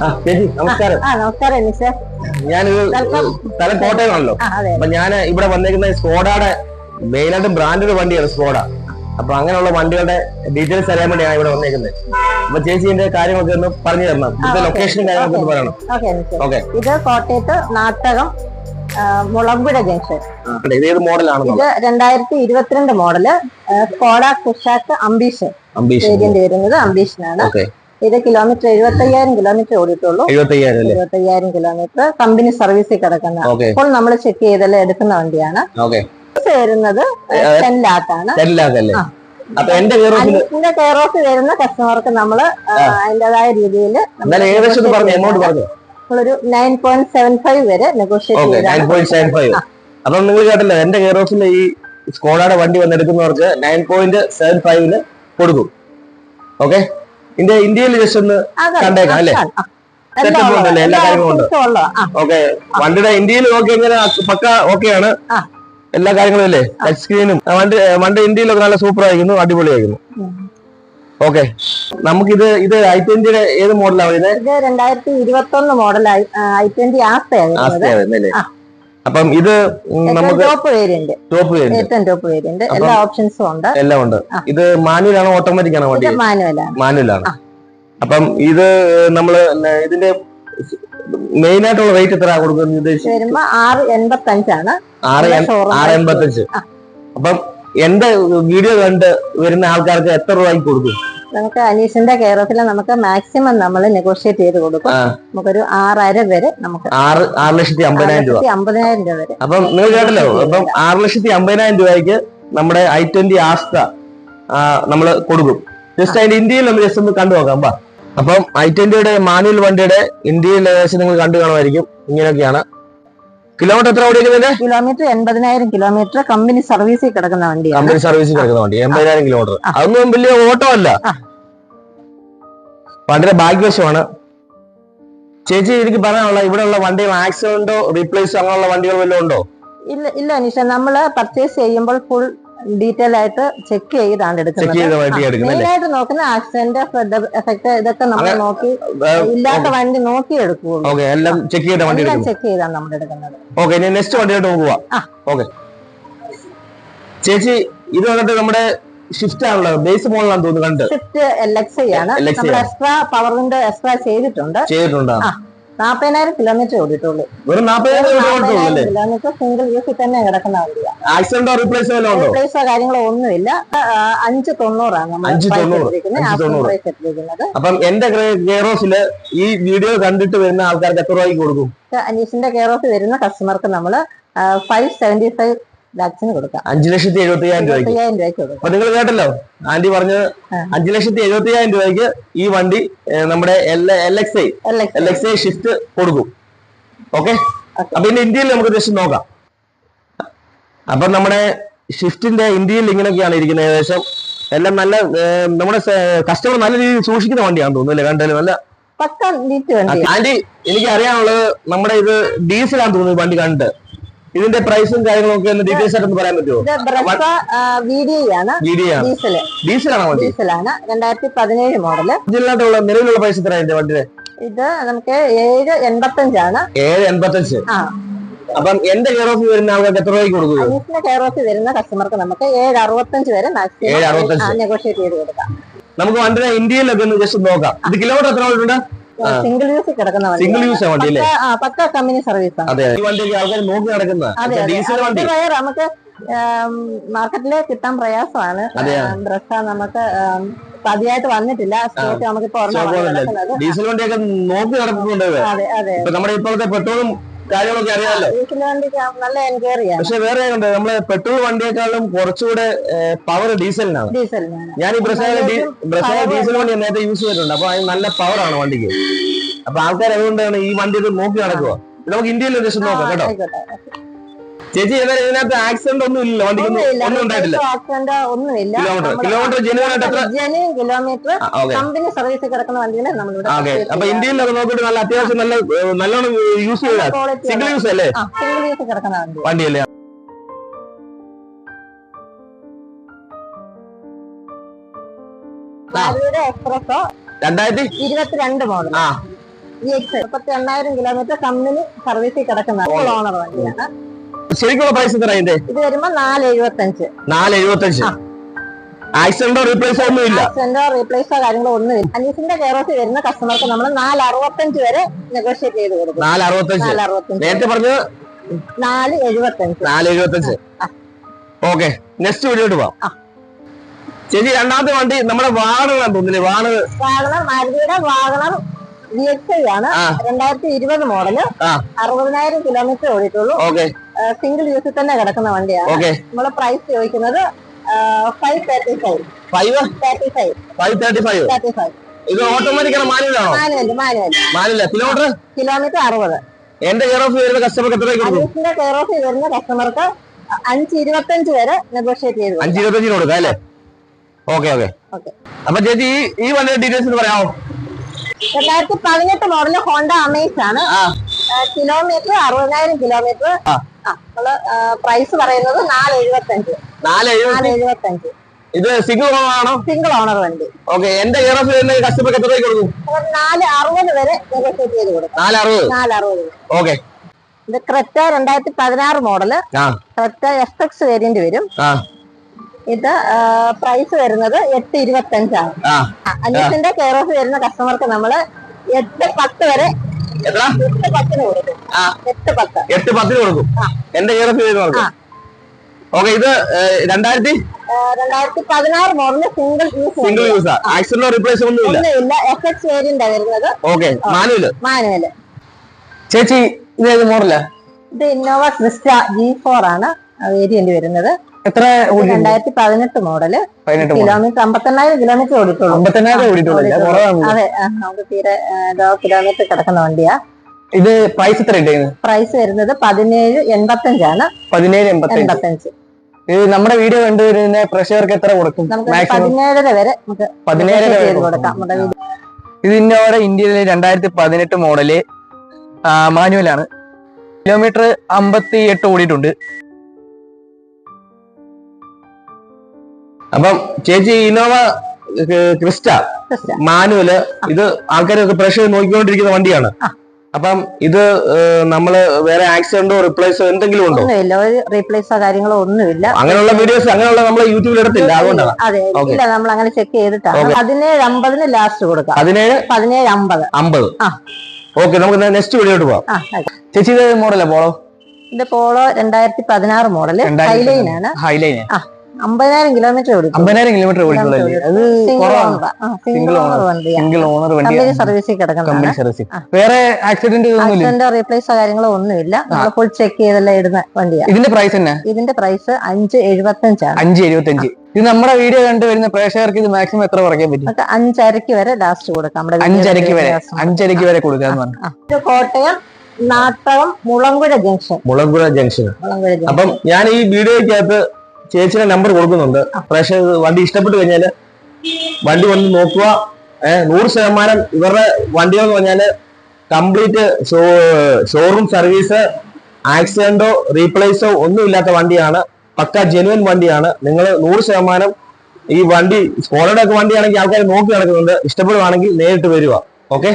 ചേച്ചി നമസ്കാരം. നമസ്കാരം ഞാനിത്. സ്ഥലം കോട്ടയമാണല്ലോ. അപ്പൊ ഞാൻ ഇവിടെ വന്നേക്കുന്ന സ്കോഡയുടെ മെയിനായിട്ട് ബ്രാൻഡഡ് വണ്ടിയാണ് സ്കോഡ. അപ്പൊ അങ്ങനെയുള്ള വണ്ടികളുടെ ഡീറ്റെയിൽസ് അറിയാൻ വേണ്ടിയാണ് ഇവിടെ വന്നേക്കുന്നത്. അപ്പൊ ചേച്ചി ഇതിന്റെ കാര്യങ്ങളൊക്കെ ഒന്ന് പറഞ്ഞു തരണം. ഇവിടുത്തെ ലൊക്കേഷൻ ലൊക്കേഷനും കാര്യങ്ങളൊക്കെ ഒന്ന് പറയണം. ഓക്കെ ഇത് കോട്ടയത്ത് നാട്ടകം മുളമ്പുഴ ജംഗ്ഷൻ. ഇത് മോഡലാണെന്നുള്ളത് ഇത് രണ്ടായിരത്തി ഇരുപത്തിരണ്ട് model Skoda Kushaq Ambition. Ambition. Variant വരുന്നത് ഓക്കെ. ഇത് കിലോമീറ്റർ എഴുപത്തയ്യായിരം കിലോമീറ്റർ ഓടിയിട്ടുള്ളൂ. എഴുപത്തി അയ്യായിരം അല്ലേ? എഴുപത്തയ്യായിരം കിലോമീറ്റർ കമ്പനി സർവീസിൽ കിടക്കുന്ന. ഇപ്പോൾ നമ്മൾ ചെക്ക് ചെയ്തെല്ലാം എടുക്കുന്ന വണ്ടിയാണ്. വരുന്നത് ടെൻ ലാക്ക് അല്ലേ? ആ. അപ്പൊ എന്റെ കെയർ ഓഫ് വരുന്ന കസ്റ്റമർക്ക് നമ്മൾ അതിന്റേതായ രീതിയിൽ ഏകദേശം പറഞ്ഞു എമൗണ്ട് പറഞ്ഞു? നമ്മളൊരു നയൻ പോയിന്റ് സെവൻ ഫൈവ് വരെ നെഗോഷിയേറ്റ് അപ്പം നിങ്ങൾ കേട്ടല്ലോ എന്റെ കെയറോസിൽ ഈ സ്കോഡയുടെ വണ്ടി വന്നെടുക്കുന്നവർക്ക് നയൻ പോയിന്റ് സെവൻ ഫൈവിന് കൊടുക്കും. ഓക്കെ ഇന്ത്യ ഇന്ത്യയിൽ ജസ്റ്റ് ഒന്ന് കണ്ടേക്കാം, അല്ലേ? എല്ലാം കാര്യങ്ങളും ഓക്കെ വണ്ടിയുടെ ഇന്ത്യയിൽ നോക്കി എങ്ങനെ പക്ക ഓക്കെയാണ്. എല്ലാ കാര്യങ്ങളും അല്ലേ ടച്ച് സ്ക്രീനും വണ്ടി വണ്ടി ഇന്ത്യയിലൊക്കെ നല്ല സൂപ്പർ ആയിരുന്നു അടിപൊളിയായിരുന്നു ഓക്കെ നമുക്കിത് ഇത് ഐ ട്വന്റിയുടെ ഏത് മോഡലാണ് ഇത് രണ്ടായിരത്തി ഇരുപത്തി ഒന്ന് മോഡൽ ഐ ട്വന്റി ആസ്തയാണ്. അപ്പം ഇത് നമുക്ക് ടോപ്പ് വേരിയന്റ് ടോപ്പ് വരുന്നത് ഏറ്റവും ടോപ്പ് വേരിയന്റ് എല്ലാ ഓപ്ഷൻസും ഉണ്ട്. എല്ലാം ഉണ്ട്. ഇത് മാനുവൽ ആണോ ഓട്ടോമാറ്റിക് ആണോ വണ്ടി? മാനുവൽ മാനുവലാണ് മാനുവലാണ് ആ. അപ്പം ഇത് നമ്മൾ ഇതിന്റെ മെയിൻ ആയിട്ടുള്ള റേറ്റ് എത്ര കൊടുക്കുന്നത് വരുമ്പോ ആറ് എൺപത്തഞ്ചാണ് ആറ് ആറ് എൺപത്തഞ്ച്. അപ്പം എന്റെ വീഡിയോ കണ്ട് വരുന്ന ആൾക്കാർക്ക് എത്ര രൂപയ്ക്ക് കൊടുക്കും? നമുക്ക് അനീഷിന്റെ ഓഫിൽ നമുക്ക് മാക്സിമം നമ്മൾ നെഗോഷിയേറ്റ് ചെയ്ത് കൊടുക്കും. നമുക്കൊരു ആറര വരെ നമുക്ക് ആറ് ആറ് ലക്ഷത്തി അമ്പതിനായിരം രൂപ. അമ്പതിനായിരം രൂപ വരെ. അപ്പം നിങ്ങൾ കേട്ടല്ലോ? അപ്പം ആറ് ലക്ഷത്തി അമ്പതിനായിരം രൂപയ്ക്ക് നമ്മുടെ ഐ ട്വന്റി ആസ്ത നമ്മൾ കൊടുക്കും. ജസ്റ്റ് അതിന്റെ ഇന്ത്യയിൽ നമ്മൾ ജസ്റ്റ് ഒന്ന് കണ്ടു നോക്കാം അപ്പം ഐ ട്വന്റിയുടെ മാനുവൽ വണ്ടിയുടെ ഇന്ത്യയിൽ ഏകദേശം നിങ്ങൾ കണ്ടു കാണുമായിരിക്കും. ഇങ്ങനെയൊക്കെയാണ്. കിലോമീറ്റർ എത്ര ഓടിക്കുന്നതിന്റെ കിലോമീറ്റർ എൺപതിനായിരം കിലോമീറ്റർ കമ്പനി സർവീസിൽ കിടക്കുന്ന വണ്ടി കമ്പനി സർവീസിൽ കിടക്കുന്ന വണ്ടി. എൺപതിനായിരം കിലോമീറ്റർ. അതൊന്നും വലിയ ഓട്ടോ അല്ല. വളരെ ഭാഗ്യവശമാണ്. ചേച്ചി എനിക്ക് പറയാനുള്ള ഇവിടെയുള്ള വണ്ടികൾ ആക്സിഡന്റോ റീപ്ലേസ് അങ്ങനെയുള്ള വണ്ടികൾ വല്ലതും ഉണ്ടോ? ഇല്ല ഇല്ല അനീഷ. നമ്മൾ പർച്ചേസ് ചെയ്യുമ്പോൾ ഫുൾ ഡീറ്റെയിൽ ആയിട്ട് ചെക്ക് ചെയ്താണ് എടുക്കുന്നത്. നോക്കുന്ന ആക്സിഡന്റ് എഫക്ട് ഇതൊക്കെ നമ്മൾ നോക്കി ഇല്ലാത്ത വണ്ടി നോക്കി എടുക്കുകയുള്ളൂ എല്ലാം ചെക്ക് ചെയ്ത വണ്ടി ചെക്ക് ചെയ്താണ് നമ്മൾ എടുക്കുന്നത്. ഓക്കെ ഇനി നെക്സ്റ്റ്. ഓക്കെ. ചേച്ചി ഇത് വന്നിട്ട് നമ്മുടെ ഷിഫ്റ്റ് ആണല്ലോ ബേസ് മോഡലാണെന്ന് തോന്നുന്നു കണ്ട്. ഷിഫ്റ്റ് എൽ എക്സ് ആണ്. നമ്മൾ എക്സ്ട്രാ പവർ വിൻഡോ എക്സ്ട്രാ ചെയ്തിട്ടുണ്ട്. ചെയ്തിട്ടുണ്ടോ. നാപ്പതിനായിരം കിലോമീറ്റർ ഓടിയിട്ടുള്ളൂ. വെറും നാപ്പതിനായിരം കിലോമീറ്റർ സിംഗിൾ യൂസിൽ തന്നെ കിടക്കുന്ന വണ്ടിയാണ് ആക്സിഡന്റോ റീപ്ലേസോ വല്ലതും ഉണ്ടോ? റീപ്ലേസോ കാര്യങ്ങളോ ഒന്നുമില്ല. അഞ്ച് തൊണ്ണൂറാണ് അപ്പം എന്റെ ഗെയറോസിൽ ഈ വീഡിയോ കണ്ടിട്ട് വരുന്ന ആൾക്കാർക്ക് എത്ര രൂപയ്ക്ക് കൊടുക്കും? അനീഷിന്റെ കെയർ ഓഫ് വരുന്ന കസ്റ്റമർക്ക് നമ്മൾ ഫൈവ് സെവന്റി ഫൈവ് ലാക്സിന് കൊടുക്കാം. അഞ്ചു ലക്ഷത്തി എഴുപത്തി അയ്യായിരം രൂപയ്ക്ക് അപ്പൊ നിങ്ങൾ കേട്ടല്ലോ? ആന്റി പറഞ്ഞത്. അഞ്ചു ലക്ഷത്തി എഴുപത്തി അയ്യായിരം രൂപയ്ക്ക് ഈ വണ്ടി നമ്മുടെ L X I L L X I shift കൊടുക്കും. ഓക്കെ. അപ്പൊ ഇനി ഇന്ത്യയിൽ നമുക്ക് ജസ്റ്റ് നോക്കാം. അപ്പൊ നമ്മുടെ ഷിഫ്റ്റിന്റെ ഇന്ത്യയിൽ ഇങ്ങനെയൊക്കെയാണ് ഇരിക്കുന്നത്. ഏകദേശം എല്ലാം നല്ല നമ്മുടെ കസ്റ്റമർ നല്ല രീതിയിൽ സൂക്ഷിക്കുന്ന വണ്ടിയാണെന്ന് തോന്നുന്നു അല്ലേ? കണ്ടാലും നല്ല ആന്റി എനിക്ക് അറിയാനുള്ളത് നമ്മുടെ ഇത് ഡീസലാന്ന് തോന്നുന്നു വണ്ടി കണ്ടിട്ട്. ഇതിന്റെ പ്രൈസും കാര്യങ്ങളും ഒക്കെ ഒന്ന് ഡീറ്റെയിൽസ് ആയിട്ട് ഒന്ന് പറയാൻ പറ്റുമോ? ഡീസലാണോ വണ്ടി? ഡീസലാണ്. രണ്ടായിരത്തി പതിനേഴ് മോഡൽ. ഒറിജിനലായിട്ടുള്ള നിലവിലുള്ള പ്രൈസ് എത്ര വണ്ടിയുടെ? ഇത് നമുക്ക് ഏഴ് എൺപത്തഞ്ചാണ്. ഏഴ് എൺപത്തഞ്ച്. അപ്പം എന്റെ കെയർ ഓഫ് വരുന്ന ആൾക്കാർക്ക് എത്ര രൂപയ്ക്ക് കൊടുക്കും അനീഷിന്റെ കെയർ ഓഫ് വരുന്ന കസ്റ്റമർക്ക് നമുക്ക് ഏഴ് അറുപത്തഞ്ച് വരെ മാക്സിമം. നെഗോഷിയേറ്റ് ചെയ്ത് കൊടുക്കാം. നമുക്ക് വണ്ടിയുടെ ഇന്ത്യയിലൊക്കെ ഒന്ന് ജസ്റ്റ് നോക്കാം. ഇത് കിലോമീറ്റർ എത്ര ഉണ്ട്. സിംഗിൾ യൂസ് കിടക്കുന്ന വണ്ടി സിംഗിൾ യൂസ് വണ്ടി അല്ലേ? പക്ക കമ്പനി സർവീസ് അതെ ഈ ആൾക്കാർ നോക്കി നടക്കുന്നത് ഡീസൽ വണ്ടി. നമുക്ക് മാർക്കറ്റിൽ കിട്ടാൻ പ്രയാസമാണ്. ബ്രഷ നമുക്ക് പതിയായിട്ട് വന്നിട്ടില്ല. സ്റ്റോക്ക് നമുക്ക്. ഡീസൽ വണ്ടിയൊക്കെ നോക്കി നടക്കുന്നുണ്ട്. നമ്മുടെ ഇപ്പോഴത്തെ പെട്രോളും കാര്യങ്ങളൊക്കെ അറിയാമല്ലോ നല്ല പക്ഷെ വേറെ ഉണ്ട്. നമ്മളെ പെട്രോൾ വണ്ടിയേക്കാളും കുറച്ചുകൂടെ പവർ ഡീസലിനാണ്. ഞാൻ ഈ ബ്രസേല ബ്രസേല ഡീസൽ വണ്ടി നേരത്തെ യൂസ് ചെയ്തിട്ടുണ്ട്. അപ്പൊ അതിന് നല്ല പവർ ആണ് വണ്ടിക്ക്. അപ്പൊ ആൾക്കാർ അതുകൊണ്ടാണ് ഈ വണ്ടി ഇത് നോക്കി നടക്കുക നമുക്ക് ഇന്ത്യയിൽ ഒരു ദിവസം നോക്കാം കേട്ടോ? ചേച്ചി ഇതിനകത്ത് ആക്സിഡന്റ് ഒന്നും ഇല്ല. വണ്ടിക്ക് ഒന്നുമില്ല. ഒന്നും ഉണ്ടായിട്ടില്ല. ആക്സിഡന്റ് ഒന്നുമില്ല. കിലോമീറ്റർ കിലോമീറ്റർ ജെനുവൻ ആയിട്ട് എത്ര? ജെനുവിൻ കിലോമീറ്റർ ഓക്കെ കമ്പനി സർവീസിൽ കിടക്കുന്ന വണ്ടികളെ നമ്മളിവിടെ ഓക്കെ അപ്പൊ ഇന്ത്യയിലൊക്കെ നോക്കിയിട്ട് നല്ല അത്യാവശ്യം നല്ല നല്ലോണം യൂസ് ചെയ്ത? സിംഗിൾ യൂസ് അല്ലേ? സിംഗിൾ യൂസ് കിടക്കുന്ന വണ്ടി. വണ്ടിയല്ലേ? മാരുതിയുടെ എക്സ്പ്രസോ രണ്ടായിരത്തി? ഇരുപത്തിരണ്ട് മോഡൽ മുപ്പത്തി രണ്ടായിരം കിലോമീറ്റർ കമ്പനി സർവീസിൽ കിടക്കുന്ന ഓണർ വണ്ടിയാണ്. ശരിക്കുള്ള പ്രൈസ് എത്ര അതിന്റെ? ഇത് വരുമ്പോ നാല് എഴുപത്തഞ്ച് നാല് എഴുപത്തഞ്ച് ആക്സിഡന്റോ റീപ്ലേസോ ഒന്നുമില്ല ആക്സിഡന്റോ റീപ്ലേസോ കാര്യങ്ങളോ ഒന്നുമില്ല അനീസിന്റെ കെയറോസിൽ വരുന്ന കസ്റ്റമർക്ക് നമ്മൾ നാല് അറുപത്തഞ്ച് വരെ നെഗോഷിയേറ്റ് ചെയ്ത് കൊടുക്കും. നാല് അറുപത്തഞ്ച് നാല് അറുപത്തഞ്ച് നേരത്തെ പറഞ്ഞത് നാല് എഴുപത്തഞ്ച്. നാല് എഴുപത്തഞ്ച് ഓക്കെ നെക്സ്റ്റ് വീഡിയോട്ട് പോവാം. ചേച്ചി രണ്ടാമത്തെ വണ്ടി നമ്മുടെ വാഹനം തോന്നില്ലേ വാണ് വാഗണർ മാരുതിയുടെ വാഗണർ വി എക്സ് ഐ ആണ്. രണ്ടായിരത്തി ഇരുപത് മോഡൽ അറുപതിനായിരം കിലോമീറ്റർ ഓടിയിട്ടുള്ളൂ. ഓക്കെ സിംഗിൾ യൂസിൽ തന്നെ കിടക്കുന്ന വണ്ടിയാണ്. ഓക്കെ നമ്മൾ പ്രൈസ് ചോദിക്കുന്നത് five thirty five five thirty five five thirty five thirty five ഇത് ഓട്ടോമാറ്റിക് ആണ്? മാനുവലാണോ manual manual manual kilometre kilometre അറുപത്. എന്റെ കെയർ ഓഫ് വരുന്ന കസ്റ്റമർക്ക് എത്ര കൊടുക്കും? അനീസിന്റെ കെയർ ഓഫ് വരുന്ന കസ്റ്റമർക്ക് അഞ്ച് ഇരുപത്തഞ്ച് വരെ നെഗോഷിയേറ്റ് ചെയ്തു കൊടുക്കും. അഞ്ച് ഇരുപത്തഞ്ചിന് കൊടുക്കാം അല്ലേ? ഓക്കെ ഓക്കെ ഓക്കെ അപ്പൊ ചേച്ചി ഈ ഈ വണ്ടിയുടെ ഡീറ്റെയിൽസ് പറയാമോ? രണ്ടായിരത്തി പതിനെട്ട് മോഡൽ ഹോണ്ട അമേസ് ആണ്. കിലോമീറ്റർ അറുപതിനായിരം കിലോമീറ്റർ. നമ്മൾ പ്രൈസ് പറയുന്നത് നാല് എഴുപത്തഞ്ച് നാല് എഴുപത്തി നാല് എഴുപത്തഞ്ച് ഇത് സിംഗിൾ ആണോ? സിംഗിൾ ഓണർ വണ്ടി. ഓക്കെ എന്റെ കെയർ ഓഫ് കസ്റ്റമർക്ക് എത്ര രൂപയ്ക്ക് കൊടുക്കും? നാല് അറുപത് വരെ നെഗോഷിയേറ്റ് ചെയ്ത് കൊടുക്കും. നാല് അറുപത് നാല് അറുപത് ഓക്കെ ഇത് ക്രെറ്റ രണ്ടായിരത്തി പതിനാറ് model Creta S X variant വരും. ഇത് പ്രൈസ് വരുന്നത് എട്ട് ഇരുപത്തഞ്ചാണ്. ആ. അഞ്ചിന്റെ കെയർ ഓഫ് വരുന്ന കസ്റ്റമർക്ക് നമ്മൾ എട്ട് പത്ത് വരെ എത്ര എട്ട് പത്തിന് കൊടുക്കും. എന്റെ ഇയർ ഓഫ് ചെയ്ത് നോക്കും ഓക്കെ ഇത് രണ്ടായിരത്തി? രണ്ടായിരത്തി പതിനാറ് model single use single യൂസാ ആക്സിഡന്റോ replace ഒന്നും ഇല്ല? എഫ് എക്സ് വേരിയന്റ് വരുന്നത്. Okay manual. മാനുവൽ. ചേച്ചി ഇത് ഏത് മോഡലാ ഇത് ഇന്നോവ ക്രിസ്റ്റ ജി ഫോർ ആണ് വേരിയന്റ് വരുന്നത്. എത്ര രണ്ടായിരത്തി പതിനെട്ട് മോഡൽ കിലോമീറ്റർ അമ്പത്തെണ്ണായിരം കിലോമീറ്റർ അമ്പത്തെണ്ണായിരം ഓടിയിട്ടുള്ളൂ അതെ നമുക്ക് തീരെ കിലോമീറ്റർ കിടക്കുന്ന വണ്ടിയാ. ഇത് പ്രൈസ് എത്ര പ്രൈസ് വരുന്നത് പതിനേഴ് എൺപത്തഞ്ചാണ്. പതിനേഴ് എൺപത്തഞ്ച്. എൺപത്തഞ്ച്. ഇത് നമ്മുടെ വീഡിയോ കണ്ടുവരുന്ന പ്രഷർക്ക് എത്ര കൊടുക്കും? പതിനേഴര വരെ പതിനേഴര വരെ കൊടുക്കാം. ഇന്ത്യയിലെ രണ്ടായിരത്തി പതിനെട്ട് മോഡൽ മാനുവൽ ആണ് കിലോമീറ്റർ അമ്പത്തി എട്ട് ഓടിയിട്ടുണ്ട്. അപ്പം ചേച്ചി ഇന്നോവ ക്രിസ്റ്റ. മാനുവൽ ഇത് ആൾക്കാരൊക്കെ പ്രഷർ നോക്കിക്കൊണ്ടിരിക്കുന്ന വണ്ടിയാണ്. അപ്പം ഇത് നമ്മൾ വേറെ ആക്സിഡന്റോ റിപ്ലേസോ എന്തെങ്കിലും ഉണ്ടോ? ഇല്ല ഒരു റീപ്ലേസോ കാര്യങ്ങളോ ഒന്നുമില്ല. അങ്ങനെയുള്ള വീഡിയോസ് അങ്ങനെയുള്ള നമ്മൾ യൂട്യൂബിൽ എടുത്തില്ല. അതുകൊണ്ടാണ്. അതെ. ഇല്ല നമ്മൾ അങ്ങനെ ചെക്ക് ചെയ്തിട്ടാണ്. പതിനേഴ് അമ്പതിന് ലാസ്റ്റ് കൊടുക്കാം. പതിനേഴ്? പതിനേഴ് അമ്പത്. അമ്പത്. ആ. ഓക്കെ നമുക്ക് നെക്സ്റ്റ് വീഡിയോട്ട് പോവാം. ചേച്ചി ഇത് മോഡലേ പോളോ? ഇത് പോളോ രണ്ടായിരത്തി പതിനാറ് മോഡൽ. ഹൈലൈൻ ആണ്. ഹൈലൈൻ അമ്പതിനായിരം കിലോമീറ്റർ അമ്പതിനായിരം കിലോമീറ്റർ ഓടിയിട്ടുള്ളൂ അത് single owner Single single owner വണ്ടി കമ്പനി സർവീസിൽ കിടക്കുന്നതാണ്. Company service. വേറെ ആക്സിഡന്റ് ആക്സിഡന്റോ റീപ്ലേസോ കാര്യങ്ങളോ ഒന്നുമില്ല. നമ്മൾ ഫുൾ ചെക്ക് ചെയ്തെല്ലാം ഇടുന്ന വണ്ടിയാണ്. ഇതിന്റെ പ്രൈസ് തന്നെ ഇതിന്റെ പ്രൈസ് അഞ്ച് എഴുപത്തഞ്ചാണ്. അഞ്ച് എഴുപത്തഞ്ച്. ഇത് നമ്മുടെ വീഡിയോ കണ്ടു വരുന്ന പ്രേക്ഷകർക്ക് ഇത് മാക്സിമം എത്ര കുറയ്ക്കാൻ പറ്റും? അഞ്ചരക്ക് വരെ ലാസ്റ്റ് കൊടുക്കാം. അഞ്ചരക്ക് വരെ. അഞ്ചരക്ക് വരെ കൊടുക്കാന്ന് പറഞ്ഞു. കോട്ടയം നാട്ടകം മുളങ്കുഴ ജംഗ്ഷൻ. മുളങ്കുഴ ജംഗ്ഷൻ. അപ്പം ഞാൻ ഈ വീഡിയോയ്ക്കകത്ത് ചേച്ചിയുടെ നമ്പർ കൊടുക്കുന്നുണ്ട്. പക്ഷേ വണ്ടി ഇഷ്ടപ്പെട്ട് കഴിഞ്ഞാൽ വണ്ടി വന്ന് നോക്കുക. ഏഹ് നൂറ് ശതമാനം ഇവരുടെ വണ്ടികൾ എന്ന് പറഞ്ഞാൽ കംപ്ലീറ്റ് ഷോറൂം സർവീസ് ആക്സിഡന്റോ റീപ്ലേസോ ഒന്നും ഇല്ലാത്ത വണ്ടിയാണ്. പക്ക ജെനുവൻ വണ്ടിയാണ്. നിങ്ങൾ നൂറ് ശതമാനം ഈ വണ്ടി സ്കോഡയുടെ ഒക്കെ വണ്ടിയാണെങ്കിൽ ആൾക്കാർ നോക്കി നടക്കുന്നുണ്ട്. ഇഷ്ടപ്പെടുവാണെങ്കിൽ നേരിട്ട് വരിക ഓക്കെ